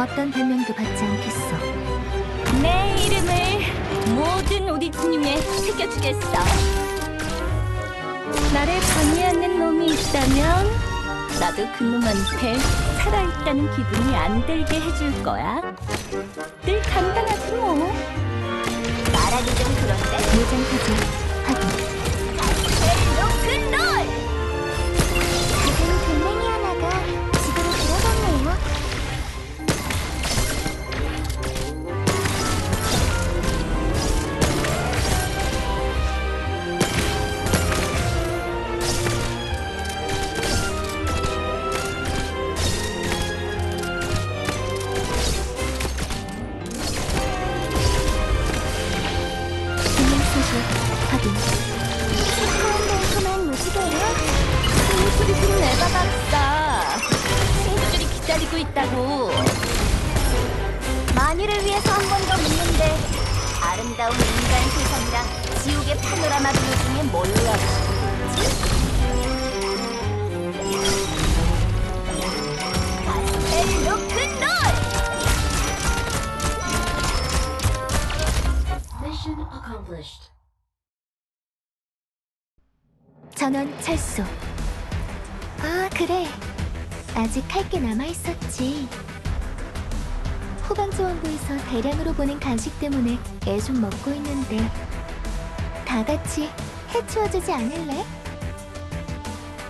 어떤 별명도 받지 않겠어. 내 이름을 모든 오디티님에 새겨주겠어. 나를 방해하는 놈이 있다면 나도 그 놈한테 살아있다는 기분이 안 들게 해줄 거야. 늘 간단하지 뭐. 말하기 좀 그런데. 타자 확인. 소식 확인. 달콤달콤한 무지개요? 소리 좀 내봐 박사. 친구들이 기다리고 있다고. 만유를 위해서 한 번 더 묻는데 아름다운 인간 세상이랑 지옥의 파노라마 뷰 중에 뭘로 하고 가스펠 로큰롤! 전원 철수. 아 그래. 아직 할 게 남아있었지. 후방지원부에서 대량으로 보낸 간식 때문에 애 좀 먹고 있는데. 다 같이 해치워주지 않을래?